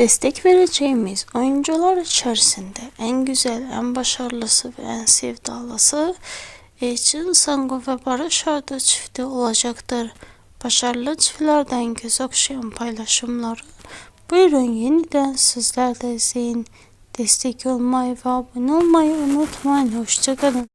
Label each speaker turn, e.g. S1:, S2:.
S1: Destek vereceğimiz oyuncular içerisinde en güzel, en başarılısı ve en sevdalısı Ecin Sango ve Barış Arda çifti olacaktır. Başarılı çiftlerden göz okşayan paylaşımları buyurun yeniden sizler de izleyin. Destek olmayı ve abone olmayı unutmayın. Hoşçakalın.